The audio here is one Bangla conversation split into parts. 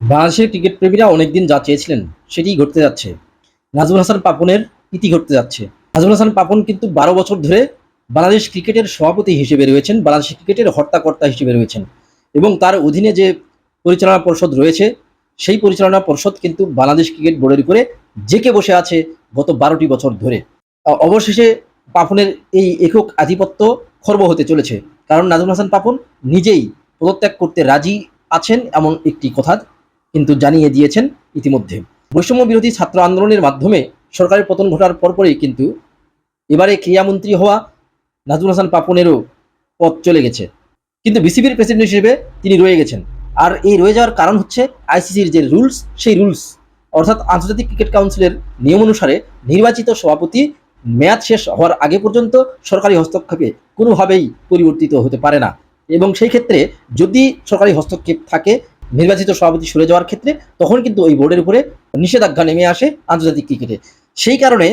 বাংলাদেশের ক্রিকেট প্রেমীরা অনেকদিন যা চেয়েছিলেন সেটিই ঘটতে যাচ্ছে। নাজমুল হাসান পাপনের ইতি ঘটতে যাচ্ছে। নাজমুল হাসান পাপন কিন্তু বারো বছর ধরে বাংলাদেশ ক্রিকেটের সভাপতি হিসেবে রয়েছেন, বাংলাদেশ ক্রিকেটের হর্তাকর্তা হিসেবে রয়েছেন এবং তার অধীনে যে পরিচালনা পর্ষদ রয়েছে, সেই পরিচালনা পর্ষদ কিন্তু বাংলাদেশ ক্রিকেট বোর্ডের উপরে জেকে বসে আছে গত বারোটি বছর ধরে। অবশেষে পাপনের এই একক আধিপত্য খর্ব হতে চলেছে। কারণ নাজমুল হাসান পাপন নিজেই পদত্যাগ করতে রাজি আছেন এমন একটি কথা। কিন্তু জানিয়ে দিয়েছেন ইতিমধ্যে। বৈষম্য বিরোধী ছাত্র আন্দোলনের মাধ্যমে সরকারের পতন ঘটার পরপরই কিন্তু এবারে ক্রীড়ামন্ত্রী হওয়া নাজমুল হাসান পাপনেরও পথ চলে গেছে। কিন্তু বিসিবির প্রেসিডেন্ট হিসেবে তিনি রয়ে গেছেন। আর এই রয়ে যাওয়ার কারণ হচ্ছে আইসিসির যে রুলস, সেই রুলস, অর্থাৎ আন্তর্জাতিক ক্রিকেট কাউন্সিলের নিয়ম অনুসারে নির্বাচিত সভাপতি মেয়াদ শেষ হওয়ার আগে পর্যন্ত সরকারি হস্তক্ষেপে কোনোভাবেই পরিবর্তিত হতে পারে না। এবং সেই ক্ষেত্রে যদি সরকারি হস্তক্ষেপ থাকে নির্বাচিত সভাপতি সরে যাওয়ার ক্ষেত্রে তখন কিন্তু ওই বোর্ডের উপরে নিষেধাজ্ঞা নেমে আসে আন্তর্জাতিক ক্রিকেটে। সেই কারণে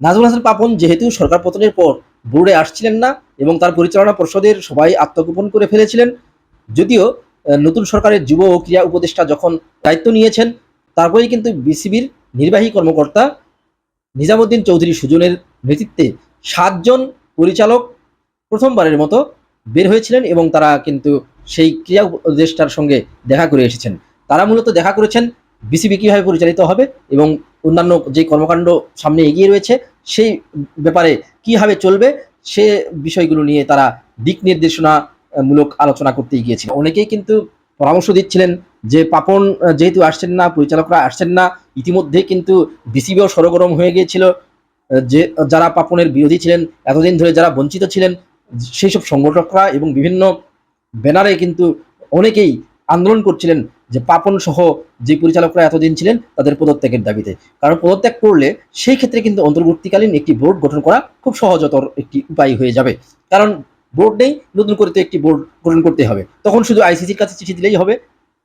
নাজমুল হাসান পাপন যেহেতু সরকার পতনের পর বোর্ডে আসছিলেন না এবং তার পরিচালনা পর্ষদের সবাই আত্মগোপন করে ফেলেছিলেন, যদিও নতুন সরকারের যুব ও ক্রীড়া উপদেষ্টা যখন দায়িত্ব নিয়েছেন, তারপরেই কিন্তু বিসিবির নির্বাহী কর্মকর্তা নিজামুদ্দিন চৌধুরী সুজনের নেতৃত্বে সাতজন পরিচালক প্রথমবারের মতো বের হয়েছিলেন এবং তারা কিন্তু সেই ক্রিয়া উপদেষ্টার সঙ্গে দেখা করে এসেছেন। তারা মূলত দেখা করেছেন বিসিবি কীভাবে পরিচালিত হবে এবং অন্যান্য যে কর্মকাণ্ড সামনে এগিয়ে রয়েছে, সেই ব্যাপারে কীভাবে চলবে, সে বিষয়গুলো নিয়ে তারা দিক নির্দেশনা মূলক আলোচনা করতে গিয়েছিল অনেকেই কিন্তু পরামর্শ দিচ্ছিলেন যে, পাপন, যেহেতু আসছেন না, পরিচালকরা আসছেন না, ইতিমধ্যে কিন্তু বিসিবিও সরগরম হয়ে গিয়েছিল। যে, যারা পাপনের বিরোধী ছিলেন, এতদিন ধরে যারা বঞ্চিত ছিলেন সেই সব সংগঠকরা এবং বিভিন্ন ব্যানারে কিন্তু অনেকেই আন্দোলন করছিলেন যে পাপন সহ যে পরিচালকরা এতদিন ছিলেন তাদের পদত্যাগের দাবিতে। কারণ পদত্যাগ করলে সেই ক্ষেত্রে কিন্তু অন্তর্বর্তীকালীন একটি বোর্ড গঠন করা খুব সহজতর একটি উপায় হয়ে যাবে। কারণ বোর্ড নেই, নতুন করে তো একটি বোর্ড গঠন করতে হবে। তখন শুধু আইসিসির কাছে চিঠি দিলেই হবে।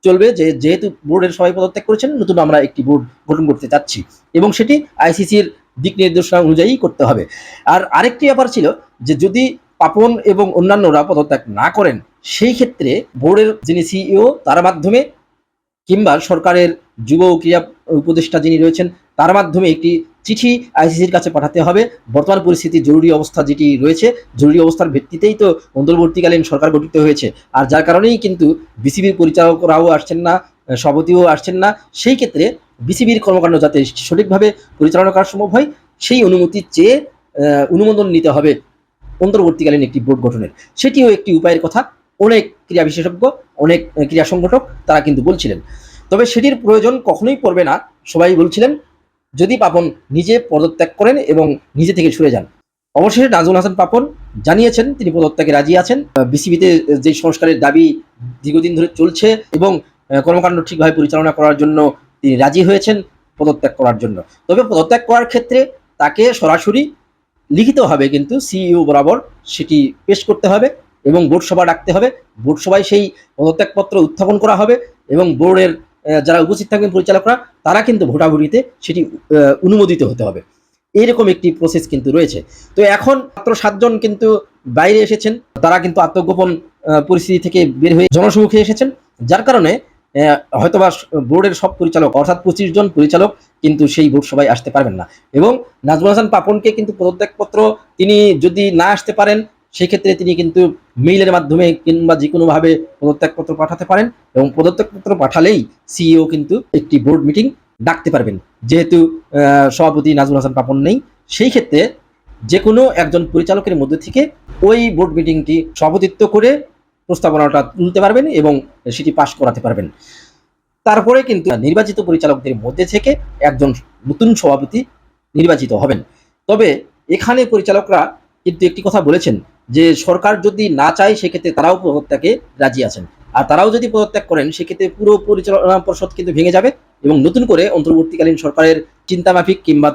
চলবে যে যেহেতু বোর্ডের সবাই পদত্যাগ করেছেন, নতুন আমরা একটি বোর্ড গঠন করতে চাচ্ছি। এবং সেটি আইসিসির দিক নির্দেশনা অনুযায়ী করতে হবে। আর আরেকটি ব্যাপার ছিল যে যদি পাপন এবং অন্যান্যরা পদত্যাগ না করেন, সেই ক্ষেত্রে বোর্ডের যিনি সিইও, তার মাধ্যমে কিংবা সরকারের যুব ক্রীড়া উপদেষ্টা যিনি রয়েছেন, তার মাধ্যমে একটি চিঠি আইসিসির কাছে পাঠাতে হবে। বর্তমান পরিস্থিতি, জরুরি অবস্থা যেটি রয়েছে, জরুরি অবস্থার ভিত্তিতেই তো অন্তর্বর্তীকালীন সরকার গঠিত হয়েছে। আর যার কারণেই কিন্তু বিসিবির পরিচালকরাও আসছেন না, সভাপতিও আসছেন না। সেই ক্ষেত্রে বিসিবির কর্মকাণ্ড যাতে সঠিকভাবে পরিচালনা করা সম্ভব হয়, সেই অনুমতি চেয়ে অনুমোদন নিতে হবে। অন্তর্বর্তীকালীন একটি বোর্ড গঠনের। সেটিও একটি উপায়ের কথা। অনেক ক্রীড়া বিশেষজ্ঞ, অনেক ক্রীড়া সংগঠক তারা কিন্তু বলছিলেন। তবে সেটির প্রয়োজন কখনোই পড়বে না। সবাই বলছিলেন, যদি পাপন নিজে পদত্যাগ করেন এবং নিজে থেকে সরে যান। অবশেষে নাজমুল হাসান পাপন জানিয়েছেন, তিনি পদত্যাগে রাজি আছেন। বিসিবিতে যে সংস্কারের দাবি দীর্ঘদিন ধরে চলছে এবং কর্মকাণ্ড ঠিকভাবে পরিচালনা করার জন্য তিনি রাজি হয়েছেন পদত্যাগ করার জন্য। তবে পদত্যাগ করার ক্ষেত্রে তাকে সরাসরি লিখিতভাবে কিন্তু সিইও বরাবর সেটি পেশ করতে হবে এবং বোর্ড সভা ডাকতে হবে। বোর্ড সভায় সেই পদত্যাগপত্র উত্থাপন করা হবে এবং বোর্ডের যারা উপস্থিত থাকবেন পরিচালকরা, তারা কিন্তু ভোটাভুটিতে সেটি অনুমোদিত হতে হবে। এইরকম একটি প্রসেস কিন্তু রয়েছে। তো এখন মাত্র সাতজন কিন্তু বাইরে এসেছেন। তারা কিন্তু আত্মগোপন পরিস্থিতি থেকে বের হয়ে জনসমুখে এসেছেন। যার কারণে হয়তোবা বোর্ডের সব পরিচালক, অর্থাৎ পঁচিশ জন পরিচালক কিন্তু সেই বোর্ড সবাই আসতে পারবেন না। এবং নাজমুল হাসান পাপনকে কিন্তু পদত্যাগপত্র তিনি যদি না আসতে পারেন, সেক্ষেত্রে তিনি কিন্তু মেইলের মাধ্যমে কিংবা যে কোনোভাবে পদত্যাগপত্র পাঠাতে পারেন এবং পদত্যাগপত্র পাঠালেই সিইও কিন্তু একটি বোর্ড মিটিং ডাকতে পারবেন। যেহেতু সভাপতি নাজমুল হাসান পাপন নেই, সেই ক্ষেত্রে যে কোনো একজন পরিচালকের মধ্যে থেকে ওই বোর্ড মিটিংটি সভাপতিত্ব করে প্রস্তাবনাটা তুলতে পারবেন এবং সেটি পাশ করাতে পারবেন। তারপরে কিন্তু নির্বাচিত পরিচালকদের মধ্যে থেকে একজন নতুন সভাপতি নির্বাচিত হবেন। তবে এখানে পরিচালকরা কিন্তু একটি কথা বলেছেন যে সরকার যদি না চায়, সেক্ষেত্রে তারাও পদত্যাগে রাজি আছেন। আর তারাও যদি পদত্যাগ করেন, সেক্ষেত্রে পুরো পরিচালনা পর্ষদ কিন্তু ভেঙে যাবে এবং নতুন করে অন্তর্বর্তীকালীন সরকারের চিন্তামাফিক কিংবা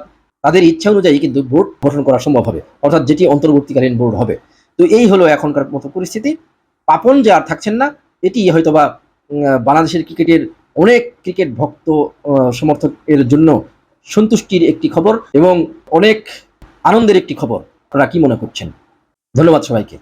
তাদের ইচ্ছা অনুযায়ী কিন্তু বোর্ড গঠন করা সম্ভব হবে, অর্থাৎ যেটি অন্তর্বর্তীকালীন বোর্ড হবে। তো এই হলো এখনকার মতো পরিস্থিতি। পাপন যে আর থাকছেন না, এটি হয়তোবা বাংলাদেশের ক্রিকেটের অনেক ক্রিকেট ভক্ত সমর্থক এর জন্য সন্তুষ্টির একটি খবর এবং অনেক আনন্দের একটি খবর। আপনারা কি মনে করছেন? ধন্যবাদ সবাইকে।